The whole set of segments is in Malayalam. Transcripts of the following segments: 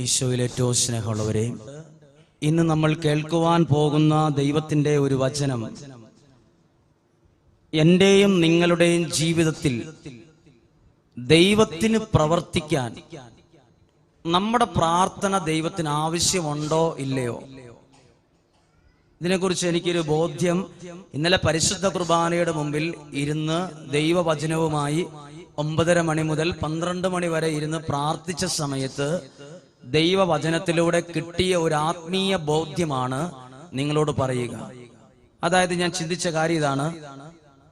ഈശോയിൽ ഏറ്റവും സ്നേഹമുള്ളവരെ ഇന്ന് നമ്മൾ കേൾക്കുവാൻ പോകുന്ന ദൈവത്തിന്റെ ഒരു വചനം എന്റെയും നിങ്ങളുടെയും ജീവിതത്തിൽ ദൈവത്തിന് പ്രവർത്തിക്കാൻ നമ്മുടെ പ്രാർത്ഥന ദൈവത്തിന് ആവശ്യമുണ്ടോ ഇല്ലയോ? ഇതിനെക്കുറിച്ച് എനിക്കൊരു ബോധ്യം ഇന്നലെ പരിശുദ്ധ കുർബാനയുടെ മുമ്പിൽ ഇരുന്ന് ദൈവവചനവുമായി ഒമ്പതര മണി മുതൽ പന്ത്രണ്ട് മണി വരെ ഇരുന്ന് പ്രാർത്ഥിച്ച സമയത്ത് ദൈവവചനത്തിലൂടെ കിട്ടിയ ഒരു ആത്മീയ ബോധ്യമാണ് നിങ്ങളോട് പറയുക. അതായത് ഞാൻ ചിന്തിച്ച കാര്യം ഇതാണ്.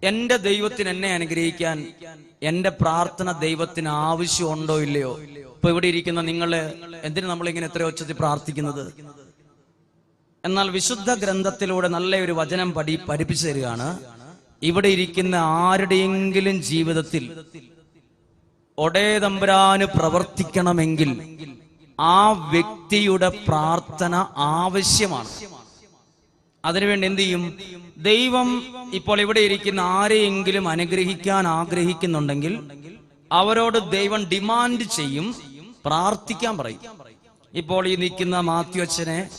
എന്റെ ദൈവത്തിന് എന്നെ അനുഗ്രഹിക്കാൻ എന്റെ പ്രാർത്ഥന ദൈവത്തിന് ആവശ്യമുണ്ടോ ഇല്ലയോ? ഇപ്പൊ ഇവിടെ ഇരിക്കുന്ന നിങ്ങൾ എന്തിനു നമ്മളിങ്ങനെ എത്രയോ ഉച്ചത്തിൽ പ്രാർത്ഥിക്കുന്നത്? എന്നാൽ വിശുദ്ധ ഗ്രന്ഥത്തിലൂടെ നല്ല ഒരു വചനം പഠി പഠിപ്പിച്ചു തരികയാണ്. ഇവിടെ ഇരിക്കുന്ന ആരുടെയെങ്കിലും ജീവിതത്തിൽ ഒടേ തമ്പുരാന് പ്രവർത്തിക്കണമെങ്കിൽ ആ വ്യക്തിയുടെ പ്രാർത്ഥന ആവശ്യമാണ്. അതിനുവേണ്ടി എന്ത് ചെയ്യും? ദൈവം ഇപ്പോൾ ഇവിടെ ഇരിക്കുന്ന ആരെയെങ്കിലും അനുഗ്രഹിക്കാൻ ആഗ്രഹിക്കുന്നുണ്ടെങ്കിൽ അവരോട് ദൈവം ഡിമാൻഡ് ചെയ്യും പ്രാർത്ഥിക്കാൻ പറയും. ഇപ്പോൾ ഈ നിൽക്കുന്ന മാത്യു അച്ഛനെ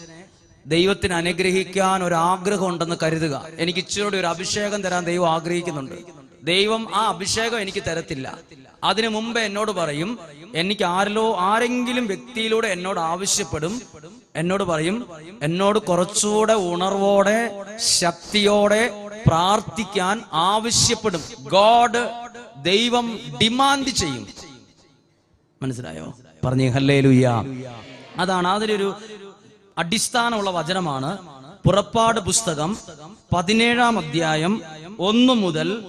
ദൈവത്തിന് അനുഗ്രഹിക്കാൻ ഒരു ആഗ്രഹം ഉണ്ടെന്ന് കരുതുക. എനിക്ക് ഇച്ചിരി ഒരു അഭിഷേകം തരാൻ ദൈവം ആഗ്രഹിക്കുന്നുണ്ട്. ദൈവം ആ അഭിഷേകം എനിക്ക് തരത്തില്ല. അതിനു മുമ്പ് എന്നോട് പറയും എനിക്ക് ആരിലോ ആരെങ്കിലും വ്യക്തിയിലൂടെ എന്നോട് ആവശ്യപ്പെടും. എന്നോട് പറയും എന്നോട് കുറച്ചുകൂടെ ഉണർവോടെ ശക്തിയോടെ പ്രാർത്ഥിക്കാൻ ആവശ്യപ്പെടും. ഗോഡ് ദൈവം ഡിമാൻഡ് ചെയ്യും. മനസ്സിലായോ? പറഞ്ഞു ഹല്ലേ ലുയ്യ അതാണ് അതിലൊരു അടിസ്ഥാനമുള്ള വചനമാണ്. പുറപ്പാട് പുസ്തകം പതിനേഴാം അധ്യായം ഒന്നു മുതൽ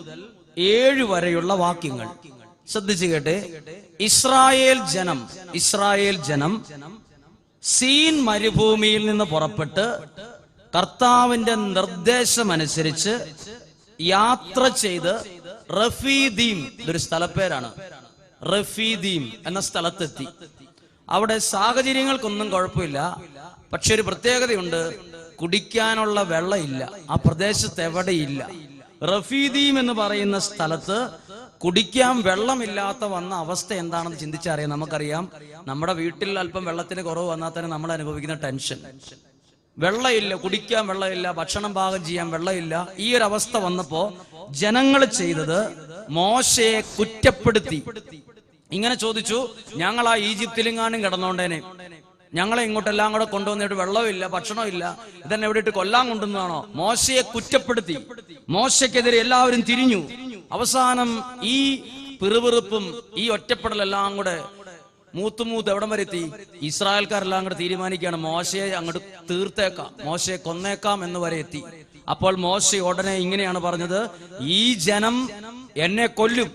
ഏഴ് വരെയുള്ള വാക്യങ്ങൾ. ശ്രദ്ധിച്ചു കേട്ടെ ഇസ്രായേൽ ജനം ഇസ്രായേൽ ജനം സീൻ മരുഭൂമിയിൽ നിന്ന് പുറപ്പെട്ട് കർത്താവിന്റെ നിർദ്ദേശമനുസരിച്ച് യാത്ര ചെയ്ത് റഫീദീം ഇതൊരു സ്ഥലപ്പേരാണ് റഫീദീം എന്ന സ്ഥലത്തെത്തി. അവിടെ സാഹചര്യങ്ങൾക്കൊന്നും കുഴപ്പമില്ല പക്ഷെ ഒരു പ്രത്യേകതയുണ്ട് കുടിക്കാനുള്ള വെള്ളമില്ല ആ പ്രദേശത്ത് എവിടെയില്ല റഫീദീം എന്ന് പറയുന്ന സ്ഥലത്ത് കുടിക്കാൻ വെള്ളമില്ലാത്ത വന്ന അവസ്ഥ എന്താണെന്ന് ചിന്തിച്ചറിയാം നമുക്കറിയാം നമ്മുടെ വീട്ടിൽ അല്പം വെള്ളത്തിന് കുറവ് വന്നാൽ തന്നെ നമ്മൾ അനുഭവിക്കുന്ന ടെൻഷൻ. വെള്ളമില്ല കുടിക്കാൻ വെള്ളമില്ല ഭക്ഷണം പാകം ചെയ്യാൻ വെള്ളമില്ല. ഈ ഒരു അവസ്ഥ വന്നപ്പോ ജനങ്ങൾ ചെയ്തത് മോശയെ കുറ്റപ്പെടുത്തി. ഇങ്ങനെ ചോദിച്ചു ഞങ്ങൾ ആ ഈജിപ്തിലിങ്ങാനും കിടന്നോണ്ടേനെ? ഞങ്ങളെ ഇങ്ങോട്ടെല്ലാം കൂടെ കൊണ്ടുവന്നിട്ട് വെള്ളമില്ല ഭക്ഷണമില്ല. ഇതന്നെ ഇവിടെ ഇട്ട് കൊല്ലാൻ കൊണ്ടുവന്നതാണോ? മോശയെ കുറ്റപ്പെടുത്തി. മോശയ്ക്കെതിരെ എല്ലാവരും തിരിഞ്ഞു. അവസാനം ഈ പിറുപിറുപ്പും ഈ ഒറ്റപ്പെടലെല്ലാം കൂടെ മൂത്തു മൂത്ത് എവിടം വരെ എത്തി? ഇസ്രായേൽക്കാരെല്ലാം കൂടെ തീരുമാനിക്കുകയാണ്. മോശയെ അങ്ങോട്ട് തീർത്തേക്കാം. മോശയെ കൊന്നേക്കാം എന്ന് വരെ എത്തി. അപ്പോൾ മോശ ഉടനെ ഇങ്ങനെയാണ് പറഞ്ഞത്. ഈ ജനം എന്നെ കൊല്ലും.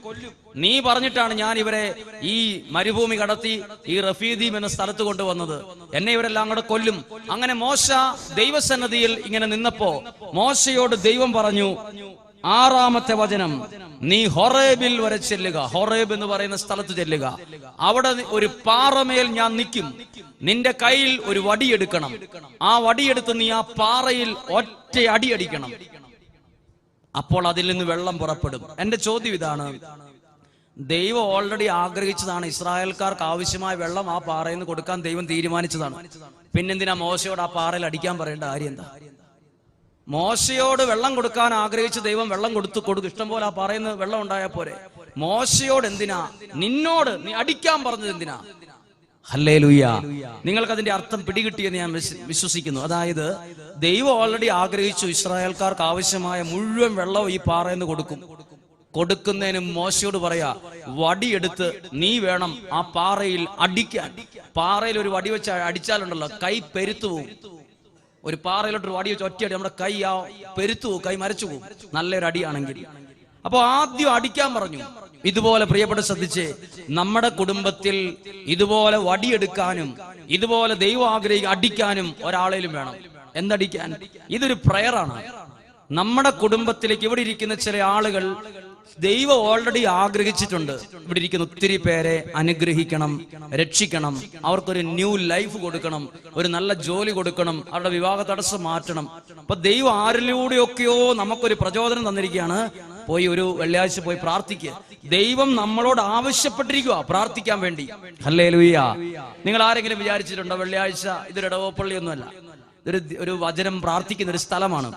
നീ പറഞ്ഞിട്ടാണ് ഞാൻ ഇവരെ ഈ മരുഭൂമി കടത്തി ഈ റഫീദീം എന്ന സ്ഥലത്ത് കൊണ്ടുവന്നത്. എന്നെ ഇവരെല്ലാം കൂടെ കൊല്ലും. അങ്ങനെ മോശ ദൈവസന്നതിയിൽ ഇങ്ങനെ നിന്നപ്പോ മോശയോട് ദൈവം പറഞ്ഞു ആറാമത്തെ വചനം നീ ഹൊറേബിൽ വരെ ചെല്ലുക. ഹൊറേബ് എന്ന് പറയുന്ന സ്ഥലത്ത് ചെല്ലുക. അവിടെ ഒരു പാറമേൽ ഞാൻ നിൽക്കും. നിന്റെ കയ്യിൽ ഒരു വടിയെടുക്കണം ആ വടിയെടുത്ത് നീ ആ പാറയിൽ ഒറ്റ അടി അടിക്കണം. അപ്പോൾ അതിൽ നിന്ന് വെള്ളം പുറപ്പെടും. എന്റെ ചോദ്യം ഇതാണ്. ദൈവം ഓൾറെഡി ആഗ്രഹിച്ചതാണ് ഇസ്രായേൽക്കാർക്ക് ആവശ്യമായ വെള്ളം ആ പാറയിൽ നിന്ന് കൊടുക്കാൻ ദൈവം തീരുമാനിച്ചതാണ്. പിന്നെന്തിനാ മോശയോട് ആ പാറയിൽ അടിക്കാൻ പറയേണ്ട കാര്യം എന്താ? മോശയോട് വെള്ളം കൊടുക്കാൻ ആഗ്രഹിച്ച ദൈവം വെള്ളം കൊടുത്തു കൊടുക്കും. ഇഷ്ടം പോലെ ആ പറയുന്നത് വെള്ളം ഉണ്ടായാൽ പോരെ. മോശയോട് എന്തിനാ? നിന്നോട് നീ അടിക്കാൻ പറഞ്ഞത് എന്തിനാ? ഹല്ലേ ലുയ്യ നിങ്ങൾക്ക് അതിന്റെ അർത്ഥം പിടികിട്ടിയെന്ന് ഞാൻ വിശ്വസിക്കുന്നു. അതായത് ദൈവം ഓൾറെഡി ആഗ്രഹിച്ചു ഇസ്രായേൽക്കാർക്ക് ആവശ്യമായ മുഴുവൻ വെള്ളവും ഈ പാറയിൽ നിന്ന് കൊടുക്കും. കൊടുക്കുന്നതിന് മോശയോട് പറയാ വടിയെടുത്ത് നീ വേണം ആ പാറയിൽ അടിക്കാൻ. പാറയിൽ ഒരു വടി വെച്ച് അടിച്ചാലുണ്ടല്ലോ കൈ പെരുത്തു പോകും ഒരു പാറയിലോട്ട് വടി വെച്ച് ഒറ്റയടി നമ്മുടെ കൈ ആ പെരുത്തു പോകും കൈ മരച്ചു പോകും നല്ലൊരു അടിയാണെങ്കിൽ. അപ്പോ ആദ്യം അടിക്കാൻ പറഞ്ഞു. ഇതുപോലെ പ്രിയപ്പെട്ട ശ്രദ്ധിച്ച് നമ്മുടെ കുടുംബത്തിൽ ഇതുപോലെ വടിയെടുക്കാനും ഇതുപോലെ ദൈവം ആഗ്രഹിക്കുക അടിക്കാനും ഒരാളേലും വേണം. എന്തടിക്കാൻ? ഇതൊരു പ്രയറാണ് നമ്മുടെ കുടുംബത്തിലേക്ക് ഇവിടെ ഇരിക്കുന്ന ചില ആളുകൾ ദൈവം ഓൾറെഡി ആഗ്രഹിച്ചിട്ടുണ്ട്. ഇവിടെ ഇരിക്കുന്ന ഒത്തിരി പേരെ അനുഗ്രഹിക്കണം രക്ഷിക്കണം. അവർക്കൊരു ന്യൂ ലൈഫ് കൊടുക്കണം ഒരു നല്ല ജോലി കൊടുക്കണം അവരുടെ വിവാഹ തടസ്സം മാറ്റണം. അപ്പൊ ദൈവം ആരിലൂടെയൊക്കെയോ നമുക്കൊരു പ്രചോദനം തന്നിരിക്കുകയാണ്. പോയി ഒരു വെള്ളിയാഴ്ച പോയി പ്രാർത്ഥിക്കുക ദൈവം നമ്മളോട് ആവശ്യപ്പെട്ടിരിക്കുക പ്രാർത്ഥിക്കാൻ വേണ്ടി. അല്ലേ ലൂയ്യ നിങ്ങൾ ആരെങ്കിലും വിചാരിച്ചിട്ടുണ്ടോ വെള്ളിയാഴ്ച ഇതൊരു ഇടവപ്പള്ളിയൊന്നുമല്ല ഇതൊരു ഒരു വചനം പ്രാർത്ഥിക്കുന്ന ഒരു സ്ഥലമാണ്.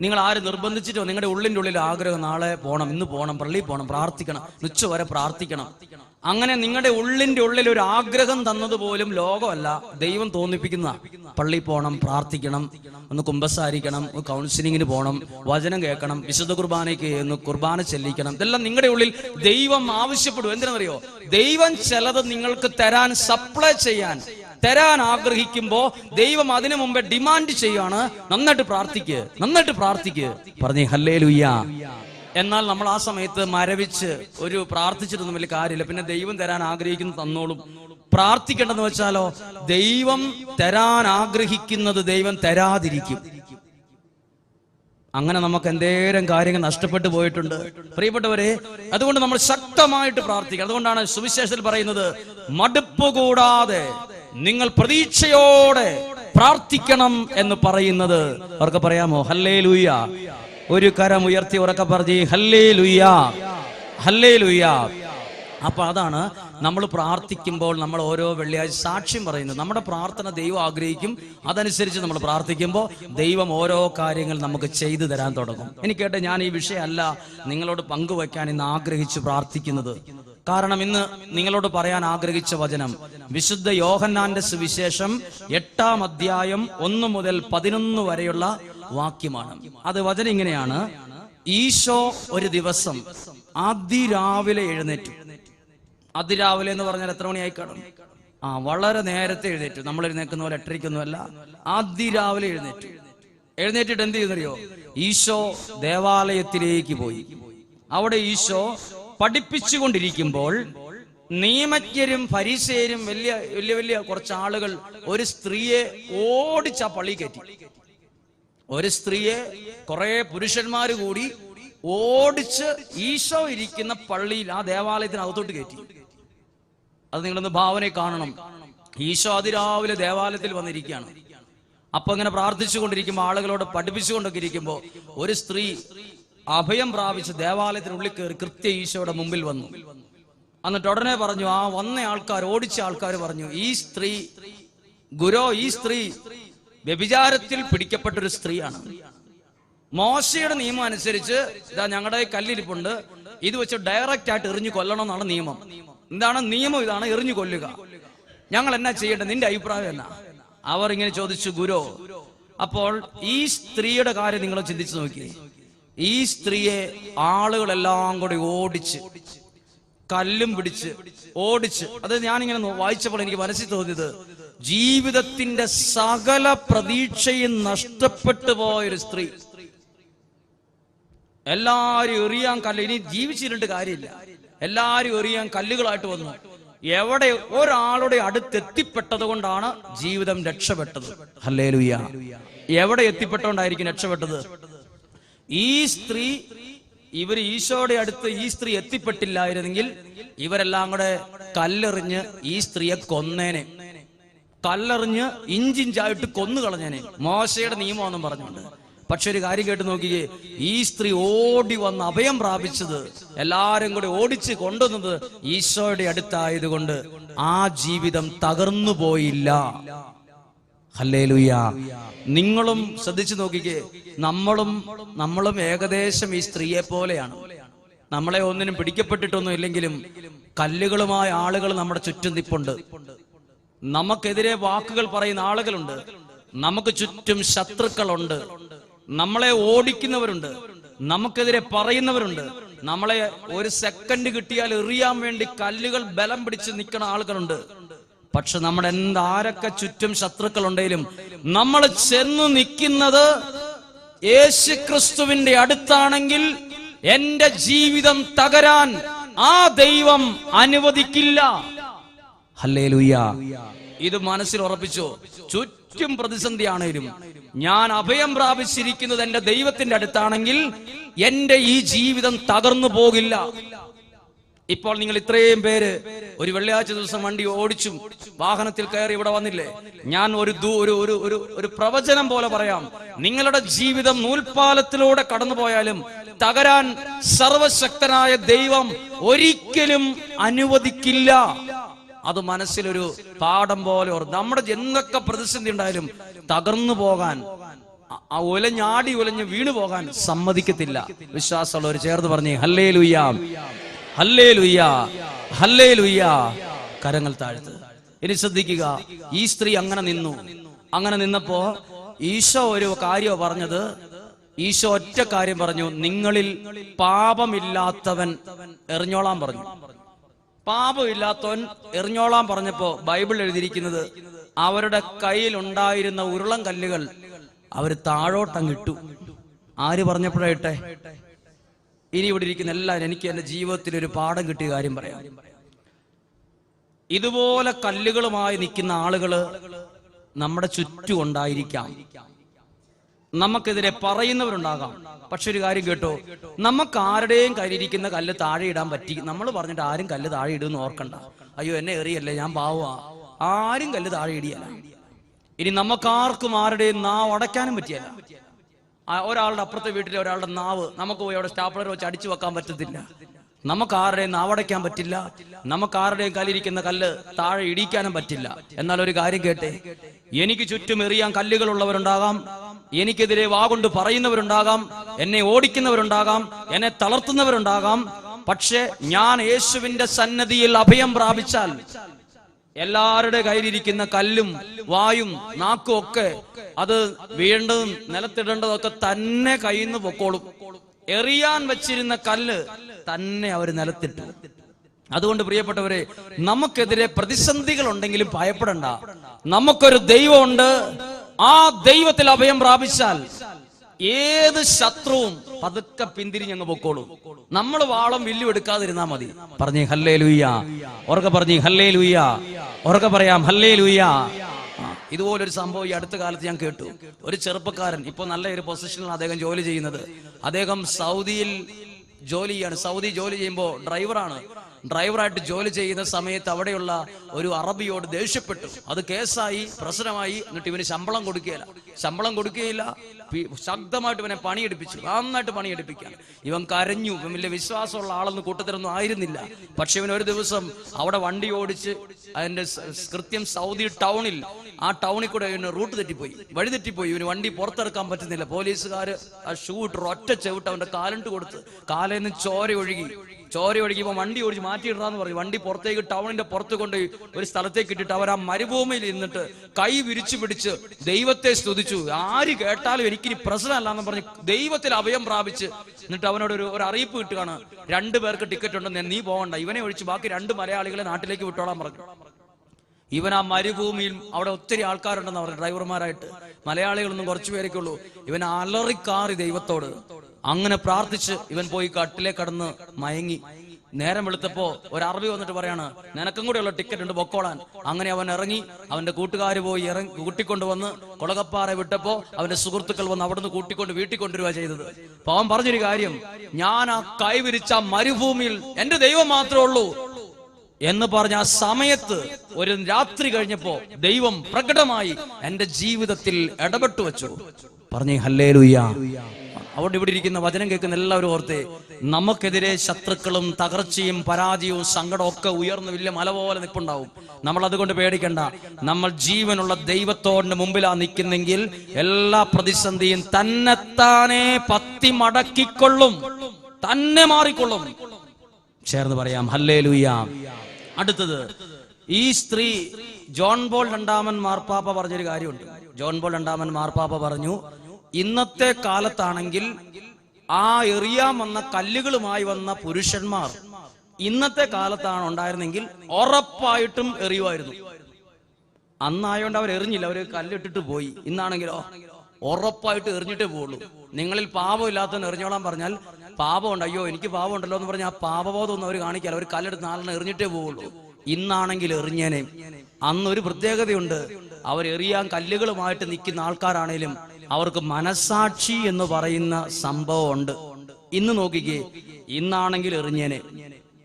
നിങ്ങൾ ആര് നിർബന്ധിച്ചിട്ടോ നിങ്ങളുടെ ഉള്ളിന്റെ ഉള്ളിൽ ആഗ്രഹം നാളെ പോകണം ഇന്ന് പോകണം പള്ളിയിൽ പോകണം പ്രാർത്ഥിക്കണം ഉച്ച വരെ പ്രാർത്ഥിക്കണം. അങ്ങനെ നിങ്ങളുടെ ഉള്ളിന്റെ ഉള്ളിൽ ഒരു ആഗ്രഹം തന്നതുപോലും ലോകമല്ല ദൈവം തോന്നിപ്പിക്കുന്ന പള്ളിയിൽ പോകണം പ്രാർത്ഥിക്കണം ഒന്ന് കുമ്പസാരിക്കണം കൗൺസിലിങ്ങിന് പോകണം വചനം കേൾക്കണം വിശുദ്ധ കുർബാനയ്ക്ക് ഒന്ന് കുർബാന ചെല്ലിക്കണം. ഇതെല്ലാം നിങ്ങളുടെ ഉള്ളിൽ ദൈവം ആവശ്യപ്പെടും. എന്തിനറിയോ ദൈവം ചിലത് നിങ്ങൾക്ക് തരാൻ സപ്ലൈ ചെയ്യാൻ. തരാൻ ആഗ്രഹിക്കുമ്പോ ദൈവം അതിനു മുമ്പേ ഡിമാൻഡ് ചെയ്യാണ് നന്നായിട്ട് പ്രാർത്ഥിക്ക് നന്നായിട്ട് പ്രാർത്ഥിക്ക്. പറഞ്ഞേ ഹല്ലേ ലുയ്യ എന്നാൽ നമ്മൾ ആ സമയത്ത് മരവിച്ച് ഒരു പ്രാർത്ഥിച്ചിട്ടൊന്നും വലിയ കാര്യമില്ല. പിന്നെ ദൈവം തരാൻ ആഗ്രഹിക്കുന്നു തന്നോളും. പ്രാർത്ഥിക്കേണ്ടെന്ന് വെച്ചാലോ ദൈവം തരാൻ ആഗ്രഹിക്കുന്നത് ദൈവം തരാതിരിക്കും. അങ്ങനെ നമുക്ക് എന്തേരം കാര്യങ്ങൾ നഷ്ടപ്പെട്ടു പോയിട്ടുണ്ട്. പ്രിയപ്പെട്ടവരെ അതുകൊണ്ട് നമ്മൾ ശക്തമായിട്ട് പ്രാർത്ഥിക്കുക. അതുകൊണ്ടാണ് സുവിശേഷത്തിൽ പറയുന്നത് മടുപ്പ് കൂടാതെ നിങ്ങൾ പ്രതീക്ഷയോടെ പ്രാർത്ഥിക്കണം എന്ന് പറയുന്നത് അവർക്ക് പറയാമോ? ഹല്ലേ ലൂയ ഒരു കരം ഉയർത്തി ഉറക്കെ പറഞ്ഞ് ഹല്ലേ ലുയ്യ ഹല്ലേ ലുയ്യ അപ്പൊ അതാണ് നമ്മൾ പ്രാർത്ഥിക്കുമ്പോൾ നമ്മൾ ഓരോ വെള്ളിയാഴ്ച സാക്ഷ്യം പറയുന്നത്. നമ്മുടെ പ്രാർത്ഥന ദൈവം ആഗ്രഹിക്കും. അതനുസരിച്ച് നമ്മൾ പ്രാർത്ഥിക്കുമ്പോൾ ദൈവം ഓരോ കാര്യങ്ങൾ നമുക്ക് ചെയ്തു തരാൻ തുടങ്ങും. എനിക്കേട്ടെ ഞാൻ ഈ വിഷയമല്ല നിങ്ങളോട് പങ്കുവെക്കാൻ ഇന്ന് ആഗ്രഹിച്ച് പ്രാർത്ഥിക്കുന്നത്. കാരണം ഇന്ന് നിങ്ങളോട് പറയാൻ ആഗ്രഹിച്ച വചനം. വിശുദ്ധ യോഹന്നാന്റെ സുവിശേഷം എട്ടാം അധ്യായം ഒന്ന് മുതൽ പതിനൊന്ന് വരെയുള്ള വാക്യമാണ്. അത് വചനം ഇങ്ങനെയാണ്. ഈശോ ഒരു ദിവസം അതിരാവിലെ എഴുന്നേറ്റു. അതിരാവിലെ എന്ന് പറഞ്ഞാൽ എത്ര മണിയായി കാണും? ആ വളരെ നേരത്തെ എഴുന്നേറ്റു. നമ്മൾ എഴുന്നേക്കുന്ന പോലെ എട്ടരയ്ക്കൊന്നുമല്ല. അതിരാവിലെ എഴുന്നേറ്റു. എഴുന്നേറ്റിട്ട് എന്ത് ചെയ്യുന്നറിയോ? ഈശോ ദേവാലയത്തിലേക്ക് പോയി. അവിടെ ഈശോ പഠിപ്പിച്ചുകൊണ്ടിരിക്കുമ്പോൾ നിയമജ്ഞരും ഫരീസേരും വലിയ വലിയ വലിയ കുറച്ച് ആളുകൾ ഒരു സ്ത്രീയെ ഓടിച്ച പള്ളി കയറ്റി. ഒരു സ്ത്രീയെ കുറെ പുരുഷന്മാര് കൂടി ഓടിച്ച് ഈശോ ഇരിക്കുന്ന പള്ളിയിൽ ആ ദേവാലയത്തിനകത്തോട്ട് കയറ്റി. അത് നിങ്ങളൊന്ന് ഭാവനയെ കാണണം. ഈശോ അതിരാവിലെ ദേവാലയത്തിൽ വന്നിരിക്കുകയാണ്. അപ്പൊ ഇങ്ങനെ പ്രാർത്ഥിച്ചുകൊണ്ടിരിക്കുമ്പോൾ ആളുകളോട് പഠിപ്പിച്ചുകൊണ്ടൊക്കെ ഇരിക്കുമ്പോൾ ഒരു സ്ത്രീ അഭയം പ്രാപിച്ച് ദേവാലയത്തിനുള്ളിൽ കയറി കൃത്യ ഈശോയുടെ മുമ്പിൽ വന്നു. എന്നിട്ട് ഉടനെ പറഞ്ഞു ആ വന്ന ആൾക്കാർ ഓടിച്ച ആൾക്കാർ പറഞ്ഞു ഈ സ്ത്രീ ഗുരോ ഈ സ്ത്രീ വ്യഭിചാരത്തിൽ പിടിക്കപ്പെട്ട ഒരു സ്ത്രീയാണ്. മോശയുടെ നിയമം അനുസരിച്ച് ഇതാ ഞങ്ങളുടെ കല്ലിരിപ്പുണ്ട് ഇത് വെച്ച് ഡയറക്റ്റ് ആയിട്ട് എറിഞ്ഞു കൊല്ലണം എന്നാണ് നിയമം. എന്താണ് നിയമം? ഇതാണ് എറിഞ്ഞു കൊല്ലുക. ഞങ്ങൾ എന്നാ ചെയ്യേണ്ടത്? നിന്റെ അഭിപ്രായം എന്നാ? അവർ ഇങ്ങനെ ചോദിച്ചു ഗുരു അപ്പോൾ ഈ സ്ത്രീയുടെ കാര്യം നിങ്ങൾ ചിന്തിച്ചു നോക്കിയേ. ഈ സ്ത്രീയെ ആളുകളെല്ലാം കൂടി ഓടിച്ച് കല്ലും പിടിച്ച് ഓടിച്ച്. അത് ഞാനിങ്ങനെ വായിച്ചപ്പോൾ എനിക്ക് മനസ്സിൽ തോന്നിയത് ജീവിതത്തിന്റെ സകല പ്രതീക്ഷയും നഷ്ടപ്പെട്ടു പോയൊരു സ്ത്രീ. എല്ലാരും എറിയാൻ കല്ല്. ഇനി ജീവിച്ചിരുന്നിട്ട് കാര്യമില്ല. എല്ലാരും എറിയാൻ കല്ലുകളായിട്ട് വന്നു. എവിടെ ഒരാളുടെ അടുത്തെത്തിപ്പെട്ടത് കൊണ്ടാണ് ജീവിതം രക്ഷപ്പെട്ടത്. ഹല്ലേലൂയ. എവിടെ എത്തിപ്പെട്ടോണ്ടായിരിക്കും രക്ഷപ്പെട്ടത്? ഈ സ്ത്രീ ഇവർ ഈശോയുടെ അടുത്ത് ഈ സ്ത്രീ എത്തിപ്പെട്ടില്ലായിരുന്നെങ്കിൽ ഇവരെല്ലാം കൂടെ കല്ലെറിഞ്ഞ് ഈ സ്ത്രീയെ കൊന്നേനെ. കല്ലെറിഞ്ഞ് ഇഞ്ചിഞ്ചായിട്ട് കൊന്നു കളഞ്ഞേനെ. മോശയുടെ നിയമമാണെന്നും പറഞ്ഞുകൊണ്ട്. പക്ഷെ ഒരു കാര്യം കേട്ട് നോക്കിയേ ഈ സ്ത്രീ ഓടി വന്ന് അഭയം പ്രാപിച്ചത് എല്ലാരും കൂടി ഓടിച്ച് കൊണ്ടുവന്നത് ഈശോയുടെ അടുത്തായതുകൊണ്ട് ആ ജീവിതം തകർന്നു പോയില്ല. ഹല്ലേലൂയ. നിങ്ങളും ശ്രദ്ധിച്ചു നോക്കിക്കേ നമ്മളും നമ്മളും ഏകദേശം ഈ സ്ത്രീയെ പോലെയാണ്. നമ്മളെ ഒന്നിനും പിടിക്കപ്പെട്ടിട്ടൊന്നും ഇല്ലെങ്കിലും കല്ലുകളുമായ ആളുകൾ നമ്മുടെ ചുറ്റും നിപ്പുണ്ട്. നമുക്കെതിരെ വാക്കുകൾ പറയുന്ന ആളുകളുണ്ട്. നമുക്ക് ചുറ്റും ശത്രുക്കളുണ്ട്. നമ്മളെ ഓടിക്കുന്നവരുണ്ട്. നമുക്കെതിരെ പറയുന്നവരുണ്ട്. നമ്മളെ ഒരു സെക്കൻഡ് കിട്ടിയാൽ എറിയാൻ വേണ്ടി കല്ലുകൾ ബലം പിടിച്ച് നിൽക്കുന്ന ആളുകളുണ്ട്. പക്ഷെ നമ്മുടെ എന്താരൊക്കെ ചുറ്റും ശത്രുക്കൾ ഉണ്ടെങ്കിലും നമ്മൾ ചെന്ന് നിൽക്കുന്നത് യേശു ക്രിസ്തുവിന്റെ അടുത്താണെങ്കിൽ എന്റെ ജീവിതം തകരാൻ ആ ദൈവം അനുവദിക്കില്ല. ഹല്ലേലൂയ ഇത് മനസ്സിൽ ഉറപ്പിച്ചു? ചുറ്റും പ്രതിസന്ധിയാണേലും ഞാൻ അഭയം പ്രാപിച്ചിരിക്കുന്നത് എന്റെ ദൈവത്തിന്റെ അടുത്താണെങ്കിൽ എന്റെ ഈ ജീവിതം തകർന്നു പോകില്ല. ഇപ്പോൾ നിങ്ങൾ ഇത്രയും പേര് ഒരു വെള്ളിയാഴ്ച ദിവസം വണ്ടി ഓടിച്ചും വാഹനത്തിൽ കയറി ഇവിടെ വന്നില്ലേ? ഞാൻ ഒരു ഒരു ഒരു ഒരു പ്രവചനം പോലെ പറയാം. നിങ്ങളുടെ ജീവിതം നൂൽപാലത്തിലൂടെ കടന്നുപോയാലും തകരാൻ സർവശക്തനായ ദൈവം ഒരിക്കലും അനുവദിക്കില്ല. അത് മനസ്സിലൊരു പാഠം പോലെ ഓർ നമ്മുടെ എന്തൊക്കെ പ്രതിസന്ധി ഉണ്ടായാലും തകർന്നു പോകാൻ ആ- ഒലഞ്ഞാടി ഒലഞ്ഞ് വീണു പോകാൻ സമ്മതിക്കത്തില്ല. വിശ്വാസമുള്ളവർ ചേർന്ന് പറഞ്ഞേ ഹല്ലേ ലുയ്യ ഹല്ലേ ലുയ്യ ഹല്ലേ കരങ്ങൾ താഴ്ത്ത്. ഇനി ശ്രദ്ധിക്കുക ഈ സ്ത്രീ അങ്ങനെ നിന്നു. അങ്ങനെ നിന്നപ്പോ ഈശോ ഒരു കാര്യം പറഞ്ഞത് ഈശോ ഒറ്റ കാര്യം പറഞ്ഞു നിങ്ങളിൽ പാപമില്ലാത്തവൻ എറിഞ്ഞോളാൻ പറഞ്ഞു. പാപമില്ലാത്തവൻ എറിഞ്ഞോളാൻ പറഞ്ഞപ്പോ ബൈബിൾ എഴുതിയിരിക്കുന്നത് അവരുടെ കയ്യിൽ ഉണ്ടായിരുന്ന ഉരുളം കല്ലുകൾ അവർ താഴോട്ടങ്ങിട്ടു. ആര് പറഞ്ഞപ്പോഴായിട്ടെ? ഇനി ഇവിടെ ഇരിക്കുന്ന എല്ലാവരും എനിക്ക് എന്റെ ജീവിതത്തിൽ ഒരു പാഠം കിട്ടിയ കാര്യം പറയാം. ഇതുപോലെ കല്ലുകളുമായി നിൽക്കുന്ന ആളുകൾ നമ്മുടെ ചുറ്റും ഉണ്ടായിരിക്കാം. നമുക്കെതിരെ പറയുന്നവരുണ്ടാകാം. പക്ഷെ ഒരു കാര്യം കേട്ടോ നമുക്ക് ആരുടെയും കയ്യിലിരിക്കുന്ന കല്ല് താഴെ ഇടാൻ പറ്റി. നമ്മൾ പറഞ്ഞിട്ട് ആരും കല്ല് താഴെ ഇടുമെന്ന് ഓർക്കണ്ട. അയ്യോ എന്നെ എറിയല്ലേ ഞാൻ പാവുക ആരും കല്ല് താഴെ ഇടിയല്ല. ഇനി നമുക്കാർക്കും ആരുടെയും നാ ഉടയ്ക്കാനും പറ്റിയല്ല. ഒരാളുടെ അപ്പുറത്തെ വീട്ടിലെ ഒരാളുടെ നാവ് നമുക്ക് പോയി അവിടെ സ്റ്റാപ്ലർ വെച്ച് അടിച്ചു വെക്കാൻ പറ്റത്തില്ല. നമുക്ക് ആരുടെയും നാവടയ്ക്കാൻ പറ്റില്ല. നമുക്ക് ആരുടെയും കല്ലിരിക്കുന്ന കല്ല് താഴെ ഇടിക്കാനും പറ്റില്ല. എന്നാൽ ഒരു കാര്യം കേട്ടെ? എനിക്ക് ചുറ്റും എറിയാൻ കല്ലുകളുള്ളവരുണ്ടാകാം. എനിക്കെതിരെ വാഗൊണ്ട് പറയുന്നവരുണ്ടാകാം. എന്നെ ഓടിക്കുന്നവരുണ്ടാകാം. എന്നെ തളർത്തുന്നവരുണ്ടാകാം. പക്ഷെ ഞാൻ യേശുവിന്റെ സന്നദ്ധിയിൽ അഭയം പ്രാപിച്ചാൽ എല്ലാവരുടെ കയ്യിലിരിക്കുന്ന കല്ലും വായും നാക്കും ഒക്കെ അത് വീണ്ടതും നിലത്തിടേണ്ടതും ഒക്കെ തന്നെ കയ്യിൽ നിന്ന് പൊക്കോളും. എറിയാൻ വെച്ചിരുന്ന കല്ല് തന്നെ അവർ നിലത്തിട്ടു. അതുകൊണ്ട് പ്രിയപ്പെട്ടവരെ നമുക്കെതിരെ പ്രതിസന്ധികൾ ഉണ്ടെങ്കിലും ഭയപ്പെടണ്ട. നമുക്കൊരു ദൈവമുണ്ട്. ആ ദൈവത്തിൽ അഭയം പ്രാപിച്ചാൽ ഏത് ശത്രുവും പതുക്കെ പിന്തിരിഞ്ഞങ്ങ് പൊക്കോളൂ. നമ്മൾ വാളം വില്ലു എടുക്കാതിരുന്നാ മതി. പറഞ്ഞേ ഹല്ലേ ലൂയ്യ ഉറക്കെ പറഞ്ഞേ ഹല്ലേ ലൂയ്യ ഉറക്കെ പറയാം ഹല്ലേ ലൂയ്യ ഇതുപോലൊരു സംഭവം ഈ അടുത്ത കാലത്ത് ഞാൻ കേട്ടു. ഒരു ചെറുപ്പക്കാരൻ ഇപ്പൊ നല്ല ഒരു പൊസിഷനിൽ അദ്ദേഹം ജോലി ചെയ്യുന്നത്. അദ്ദേഹം സൗദിയിൽ ജോലി ചെയ്യാണ്. സൗദി ജോലി ചെയ്യുമ്പോൾ ഡ്രൈവറാണ് ഡ്രൈവറായിട്ട് ജോലി ചെയ്യുന്ന സമയത്ത് അവിടെയുള്ള ഒരു അറബിയോട് ദേഷ്യപ്പെട്ടു. അത് കേസായി പ്രശ്നമായി. എന്നിട്ട് ഇവന് ശമ്പളം കൊടുക്കുകയില്ല. ശമ്പളം കൊടുക്കുകയില്ല. ശക്തമായിട്ട് ഇവനെ പണിയെടുപ്പിച്ചു. നന്നായിട്ട് പണിയെടുപ്പിക്കാൻ. ഇവൻ കരഞ്ഞു. ഇവൻ വലിയ വിശ്വാസമുള്ള ആളെന്ന് കൂട്ടത്തിലൊന്നും ആയിരുന്നില്ല. പക്ഷെ ഇവൻ ഒരു ദിവസം അവിടെ വണ്ടി ഓടിച്ച് അതിന്റെ കൃത്യം സൗദി ടൗണിൽ ആ ടൗണിൽ കൂടെ ഇവന് റൂട്ട് തെറ്റിപ്പോയി. വഴി തെറ്റിപ്പോയി. ഇവന് വണ്ടി പുറത്തെടുക്കാൻ പറ്റുന്നില്ല. പോലീസുകാർ ആ ഷൂ ഇട്ട് ഒറ്റ ചെവിട്ട് അവന്റെ കാലിട്ട് കൊടുത്ത് കാലിൽ നിന്ന് ചോര ഒഴുകി. ചോര ഒഴുകിയപ്പോ വണ്ടി ഓടിച്ച് മാറ്റിയിടാന്ന് പറഞ്ഞു. വണ്ടി പുറത്തേക്ക് ടൗണിന്റെ പുറത്ത് കൊണ്ട് ഒരു സ്ഥലത്തേക്ക് ഇട്ടിട്ട് അവർ ആ മരുഭൂമിയിൽ നിന്നിട്ട് കൈ വിരിച്ചു പിടിച്ച് ദൈവത്തെ സ്തുതിച്ചു. ആര് കേട്ടാലും എനിക്കിനി പ്രശ്നമല്ല എന്ന് പറഞ്ഞ് ദൈവത്തിൽ അഭയം പ്രാപിച്ച് എന്നിട്ട് അവനോട് ഒരു ഒരു അറിയിപ്പ് കിട്ടുകയാണ്. രണ്ടു പേർക്ക് ടിക്കറ്റ് ഉണ്ടെന്ന് നീ പോകണ്ട ഇവനെ ഒഴിച്ച് ബാക്കി രണ്ട് മലയാളികളെ നാട്ടിലേക്ക് വിട്ടോളാൻ പറഞ്ഞു. ഇവൻ ആ മരുഭൂമിയിൽ അവിടെ ഒത്തിരി ആൾക്കാരുണ്ടെന്ന് പറഞ്ഞു ഡ്രൈവർമാരായിട്ട്. മലയാളികളൊന്നും കുറച്ചു പേരൊക്കെ ഉള്ളൂ. ഇവൻ അലറിക്കാറി ദൈവത്തോട്. അങ്ങനെ പ്രാർത്ഥിച്ച് ഇവൻ പോയി കട്ടിലെ കടന്ന് മയങ്ങി. നേരം വെളുത്തപ്പോ ഒരു അറബി വന്നിട്ട് പറയാണ് നിനക്കും കൂടെയുള്ള ടിക്കറ്റ് ഉണ്ട് പൊക്കോളാൻ. അങ്ങനെ അവൻ ഇറങ്ങി അവന്റെ കൂട്ടുകാർ പോയി ഇറങ്ങി കൂട്ടിക്കൊണ്ടുവന്ന് കൊളകപ്പാറ വിട്ടപ്പോ അവന്റെ സുഹൃത്തുക്കൾ വന്ന് അവിടുന്ന് കൂട്ടിക്കൊണ്ട് വീട്ടിൽ കൊണ്ടുവരിക ചെയ്തത്. അപ്പൊ അവൻ പറഞ്ഞൊരു കാര്യം ഞാൻ ആ കൈവിരിച്ച മരുഭൂമിയിൽ എന്റെ ദൈവം മാത്രമേ ഉള്ളൂ. എന്ന് പറഞ്ഞ ആ സമയത്ത് ഒരു രാത്രി കഴിഞ്ഞപ്പോ ദൈവം പ്രകടമായി എന്റെ ജീവിതത്തിൽ ഇടപെട്ടു വെച്ചു പറഞ്ഞു ഹല്ലേ ലുയ്യ അവിടെ ഇവിടെ ഇരിക്കുന്ന വചനം കേൾക്കുന്ന എല്ലാവരും ഓർത്തേ നമുക്കെതിരെ ശത്രുക്കളും തകർച്ചയും പരാജയവും സങ്കടവും ഒക്കെ ഉയർന്നു വലിയ മല പോലെ നിപ്പുണ്ടാവും. നമ്മൾ അതുകൊണ്ട് പേടിക്കണ്ട. നമ്മൾ ജീവനുള്ള ദൈവത്തോടിന് മുമ്പിലാ നിൽക്കുന്നെങ്കിൽ എല്ലാ പ്രതിസന്ധിയും തന്നെത്താനെ പത്തി മടക്കിക്കൊള്ളും. തന്നെ മാറിക്കൊള്ളും. ചേർന്ന് പറയാം ഹല്ലേ അടുത്തത് ഈ സ്ത്രീ ജോൺ ബോൾ രണ്ടാമൻ മാർപ്പാപ്പ പറഞ്ഞൊരു കാര്യമുണ്ട്. ജോൺ ബോൾ രണ്ടാമൻ മാർപ്പാപ്പ പറഞ്ഞു ഇന്നത്തെ കാലത്താണെങ്കിൽ ആ എറിയാൻ വന്ന കല്ലുകളുമായി വന്ന പുരുഷന്മാർ ഇന്നത്തെ കാലത്താണ് ഉണ്ടായിരുന്നെങ്കിൽ ഉറപ്പായിട്ടും എറിയുമായിരുന്നു. അന്നായോണ്ട് അവർ എറിഞ്ഞില്ല. അവർ കല്ലിട്ടിട്ട് പോയി. ഇന്നാണെങ്കിലോ ഉറപ്പായിട്ട് എറിഞ്ഞിട്ടേ പോവുള്ളൂ. നിങ്ങളിൽ പാപം പാപമില്ലാത്തവൻ എറിഞ്ഞോളാൻ പറഞ്ഞാൽ പാപമുണ്ട് അയ്യോ എനിക്ക് പാപം ഉണ്ടല്ലോ എന്ന് പറഞ്ഞാൽ ആ പാപബോധം ഒന്നും അവർ കാണിക്കാല്ല. അവർ കല്ലെടുത്ത് നാലെണ്ണം എറിഞ്ഞിട്ടേ പോവുള്ളൂ. ഇന്നാണെങ്കിൽ എറിഞ്ഞേനെ. അന്നൊരു പ്രത്യേകതയുണ്ട്. അവരെറിയാൻ കല്ലുകളുമായിട്ട് നിൽക്കുന്ന ആൾക്കാരാണേലും അവർക്ക് മനസാക്ഷി എന്ന് പറയുന്ന സംഭവം ഉണ്ട്. ഇന്ന് നോക്കിക്കേ ഇന്നാണെങ്കിൽ എറിഞ്ഞേനെ.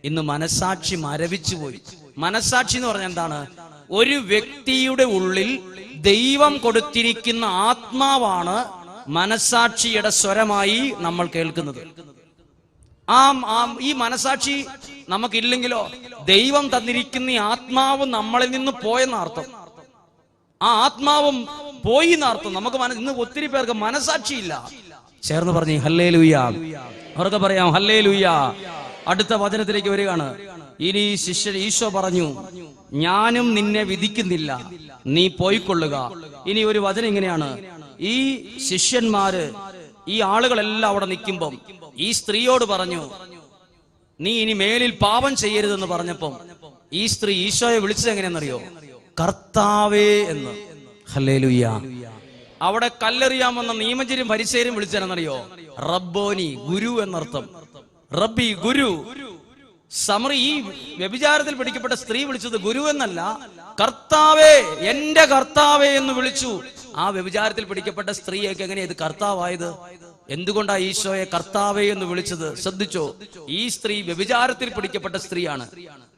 ഇന്ന് മനസാക്ഷി മരവിച്ചു പോയി. മനസാക്ഷി എന്ന് പറഞ്ഞാൽ എന്താണ്? ഒരു വ്യക്തിയുടെ ഉള്ളിൽ ദൈവം കൊടുത്തിരിക്കുന്ന ആത്മാവാണ് മനസാക്ഷിയുടെ സ്വരമായി നമ്മൾ കേൾക്കുന്നത്. ആ ഈ മനസാക്ഷി നമുക്കില്ലെങ്കിലോ ദൈവം തന്നിരിക്കുന്ന ആത്മാവ് നമ്മളിൽ നിന്ന് പോയെന്നർത്ഥം. ആ ആത്മാവും പോയി എന്നർത്ഥം നമുക്ക് ഇന്ന് ഒത്തിരി പേർക്ക് മനസാക്ഷിയില്ല. ചേർന്ന് പറഞ്ഞു ഹല്ലേ ലുയ്യ അവർക്ക് പറയാം ഹല്ലേ ലുയ്യ അടുത്ത വചനത്തിലേക്ക് വരികയാണ്. ഇനി ശിഷ്യൻ ഈശോ പറഞ്ഞു ഞാനും നിന്നെ വിധിക്കുന്നില്ല. നീ പോയിക്കൊള്ളുക. ഇനി ഒരു വചനം ഇങ്ങനെയാണ്. ഈ ശിഷ്യന്മാര് ഈ ആളുകളെല്ലാം അവിടെ നിൽക്കുമ്പം ഈ സ്ത്രീയോട് പറഞ്ഞു നീ ഇനി മേലിൽ പാപം ചെയ്യരുതെന്ന് പറഞ്ഞപ്പം ഈ സ്ത്രീ ഈശോയെ വിളിച്ചത് എങ്ങനെയാണെന്നറിയോ? കർത്താവേ എന്ന്. അവിടെ കല്ലെറിയാൻ വന്ന നിയമചര്യം പരിശേരും വിളിച്ചതെന്നറിയോ? റബ്ബോനി ഗുരു എന്നർത്ഥം. റബ്ബി ഗുരു. സമറി ഈ വ്യഭിചാരത്തിൽ പിടിക്കപ്പെട്ട സ്ത്രീ വിളിച്ചത് ഗുരു എന്നല്ല കർത്താവേ എന്റെ കർത്താവേ എന്ന് വിളിച്ചു. ആ വ്യഭിചാരത്തിൽ പിടിക്കപ്പെട്ട സ്ത്രീയൊക്കെ എങ്ങനെയാ ഇത് കർത്താവായത്? എന്തുകൊണ്ടാ ഈശോയെ കർത്താവേ എന്ന് വിളിച്ചത്? ശ്രദ്ധിച്ചോ? ഈ സ്ത്രീ വ്യഭിചാരത്തിൽ പിടിക്കപ്പെട്ട സ്ത്രീയാണ്.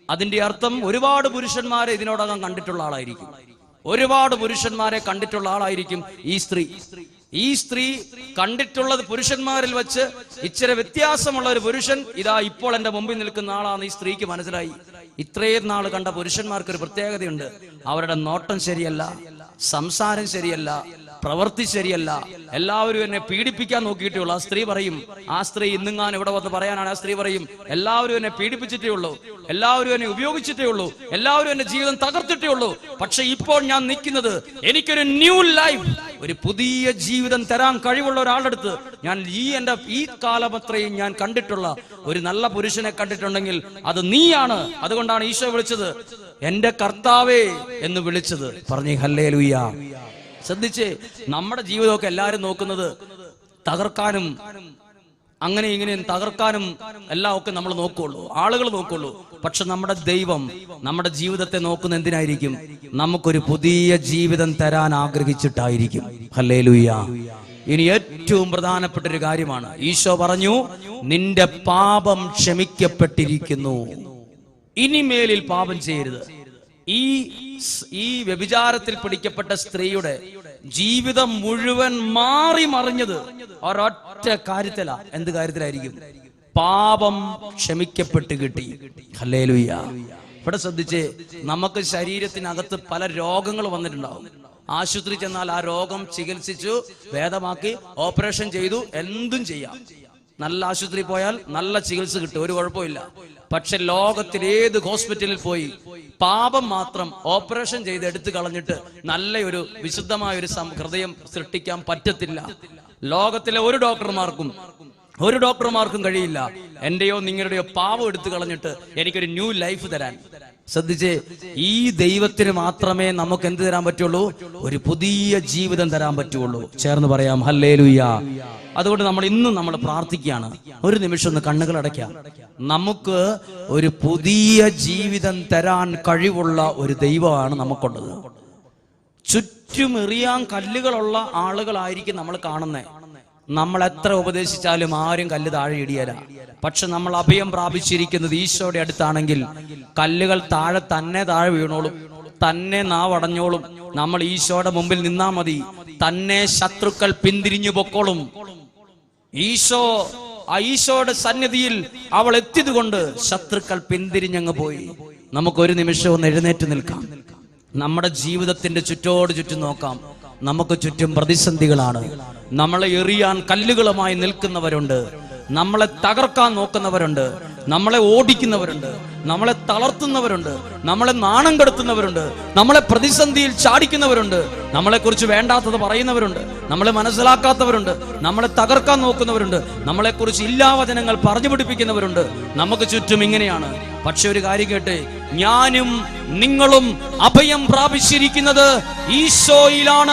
അതിന്റെ അർത്ഥം ഒരുപാട് പുരുഷന്മാരെ ഇതിനോടകം കണ്ടിട്ടുള്ള ആളായിരിക്കും. ഒരുപാട് പുരുഷന്മാരെ കണ്ടിട്ടുള്ള ആളായിരിക്കും ഈ സ്ത്രീ. ഈ സ്ത്രീ കണ്ടിട്ടുള്ളത് പുരുഷന്മാരിൽ വെച്ച് ഇച്ചിരി വ്യത്യാസമുള്ള ഒരു പുരുഷൻ ഇതാ ഇപ്പോൾ എന്റെ മുമ്പിൽ നിൽക്കുന്ന ആളാണ് ഈ സ്ത്രീക്ക് മനസ്സിലായി. ഇത്രയും നാൾ കണ്ട പുരുഷന്മാർക്ക് ഒരു പ്രത്യേകതയുണ്ട്. അവരുടെ നോട്ടം ശരിയല്ല സംസാരം ശരിയല്ല പ്രവൃത്തി ശരിയല്ല. എല്ലാവരും എന്നെ പീഡിപ്പിക്കാൻ നോക്കിയിട്ടേ ഉള്ളൂ. ആ സ്ത്രീ പറയും ആ സ്ത്രീ ഇന്നുങ്ങാൻ ഇവിടെ വന്ന് പറയാനാണ്. ആ സ്ത്രീ പറയും എല്ലാവരും എന്നെ പീഡിപ്പിച്ചിട്ടേ ഉള്ളൂ. എല്ലാവരും എന്നെ ഉപയോഗിച്ചിട്ടേ ഉള്ളൂ. എല്ലാവരും എന്റെ ജീവിതം തകർത്തിട്ടേ ഉള്ളൂ. പക്ഷെ ഇപ്പോൾ ഞാൻ നിൽക്കുന്നത് എനിക്കൊരു ന്യൂ ലൈഫ് ഒരു പുതിയ ജീവിതം തരാൻ കഴിവുള്ള ഒരാളുടെ അടുത്ത്. ഞാൻ ഈ എന്റെ ഈ കാലമത്രയും ഞാൻ കണ്ടിട്ടുള്ള ഒരു നല്ല പുരുഷനെ കണ്ടിട്ടുണ്ടെങ്കിൽ അത് നീയാണ്. അതുകൊണ്ടാണ് ഈശോ വിളിച്ചത് എന്റെ കർത്താവേ എന്ന് വിളിച്ചത്. പറഞ്ഞു ഹല്ലേ ശ്രദ്ധിച്ചേ നമ്മുടെ ജീവിതമൊക്കെ എല്ലാവരും നോക്കുന്നത് തകർക്കാനും അങ്ങനെ ഇങ്ങനെ തകർക്കാനും എല്ലാം ഒക്കെ നമ്മൾ നോക്കുള്ളൂ ആളുകൾ നോക്കുള്ളൂ. പക്ഷെ നമ്മുടെ ദൈവം നമ്മുടെ ജീവിതത്തെ നോക്കുന്ന എന്തിനായിരിക്കും? നമുക്കൊരു പുതിയ ജീവിതം തരാൻ ആഗ്രഹിച്ചിട്ടായിരിക്കും. ഹല്ലേ ഇനി ഏറ്റവും പ്രധാനപ്പെട്ട ഒരു കാര്യമാണ് ഈശോ പറഞ്ഞു നിന്റെ പാപം ക്ഷമിക്കപ്പെട്ടിരിക്കുന്നു. ഇനിമേലിൽ പാപം ചെയ്യരുത്. ഈ ഈ വ്യഭിചാരത്തിൽ പിടിക്കപ്പെട്ട സ്ത്രീയുടെ ജീവിതം മുഴുവൻ മാറി മറിഞ്ഞത് ഒരൊറ്റ കാര്യത്തില. എന്ത് കാര്യത്തിലായിരിക്കും? പാപം ക്ഷമിക്കപ്പെട്ട് കിട്ടി. ഹല്ലേലൂയ ഇവിടെ ശ്രദ്ധിച്ച് നമുക്ക് ശരീരത്തിനകത്ത് പല രോഗങ്ങൾ വന്നിട്ടുണ്ടാവും. ആശുപത്രി ചെന്നാൽ ആ രോഗം ചികിത്സിച്ചു ഭേദമാക്കി ഓപ്പറേഷൻ ചെയ്തു എന്തും ചെയ്യാം. നല്ല ആശുപത്രി പോയാൽ നല്ല ചികിത്സ കിട്ടും ഒരു കുഴപ്പമില്ല പക്ഷെ ലോകത്തിൽ ഏത് ഹോസ്പിറ്റലിൽ പോയി പാപം മാത്രം ഓപ്പറേഷൻ ചെയ്ത് എടുത്തു കളഞ്ഞിട്ട് നല്ലൊരു വിശുദ്ധമായ ഒരു ഹൃദയം സൃഷ്ടിക്കാൻ പറ്റത്തില്ല. ലോകത്തിലെ ഒരു ഡോക്ടർമാർക്കും ഒരു ഡോക്ടർമാർക്കും കഴിയില്ല. എന്റെയോ നിങ്ങളുടെയോ പാപം എടുത്തു കളഞ്ഞിട്ട് എനിക്കൊരു ന്യൂ ലൈഫ് തരാൻ. ശ്രദ്ധിച്ചേ ഈ ദൈവത്തിന് മാത്രമേ നമുക്ക് എന്ത് തരാൻ പറ്റുള്ളൂ? ഒരു പുതിയ ജീവിതം തരാൻ പറ്റുള്ളൂ. ചേർന്ന് പറയാം ഹല്ലേ അതുകൊണ്ട് നമ്മൾ ഇന്നും നമ്മൾ പ്രാർത്ഥിക്കുകയാണ്. ഒരു നിമിഷം ഒന്ന് കണ്ണുകൾ അടയ്ക്കാം. നമുക്ക് ഒരു പുതിയ ജീവിതം തരാൻ കഴിവുള്ള ഒരു ദൈവമാണ് നമുക്കുള്ളത്. ചുറ്റും എറിയാൻ കല്ലുകളുള്ള ആളുകളായിരിക്കും നമ്മൾ കാണുന്നത് നമ്മൾ എത്ര ഉപദേശിച്ചാലും ആരും കല്ല് താഴെ ഇടിയല പക്ഷെ നമ്മൾ അഭയം പ്രാപിച്ചിരിക്കുന്നത് ഈശോയുടെ അടുത്താണെങ്കിൽ കല്ലുകൾ താഴെ തന്നെ താഴെ വീണോളും. തന്നെ നാവടഞ്ഞോളും നമ്മൾ ഈശോയുടെ മുമ്പിൽ നിന്നാ മതി. തന്നെ ശത്രുക്കൾ പിന്തിരിഞ്ഞു പൊക്കോളും. ഈശോ ആ ഈശോയുടെ സന്നിധിയിൽ അവൾ എത്തിയത് കൊണ്ട് ശത്രുക്കൾ പിന്തിരിഞ്ഞങ്ങ് പോയി. നമുക്ക് ഒരു നിമിഷം ഒന്ന് എഴുന്നേറ്റ് നിൽക്കാം. നമ്മുടെ ജീവിതത്തിന്റെ ചുറ്റോട് ചുറ്റും നോക്കാം. നമുക്ക് ചുറ്റും പ്രതിസന്ധികളാണ്. നമ്മളെ എറിയാൻ കല്ലുകളുമായി നിൽക്കുന്നവരുണ്ട്. നമ്മളെ തകർക്കാൻ നോക്കുന്നവരുണ്ട്. നമ്മളെ ഓടിക്കുന്നവരുണ്ട് നമ്മളെ തളർത്തുന്നവരുണ്ട് നമ്മളെ നാണം കെടുത്തുന്നവരുണ്ട് നമ്മളെ പ്രതിസന്ധിയിൽ ചാടിക്കുന്നവരുണ്ട് നമ്മളെക്കുറിച്ച് വേണ്ടാത്തത് പറയുന്നവരുണ്ട് നമ്മളെ മനസ്സിലാക്കാത്തവരുണ്ട് നമ്മളെ തകർക്കാൻ നോക്കുന്നവരുണ്ട് നമ്മളെക്കുറിച്ച് ഇല്ലാവചനങ്ങൾ പറഞ്ഞു പിടിപ്പിക്കുന്നവരുണ്ട് നമുക്ക് ചുറ്റും ഇങ്ങനെയാണ്. പക്ഷെ ഒരു കാര്യം കേട്ടെ ഞാനും നിങ്ങളും അഭയം പ്രാപിച്ചിരിക്കുന്നത് ഈശോയിലാണ്.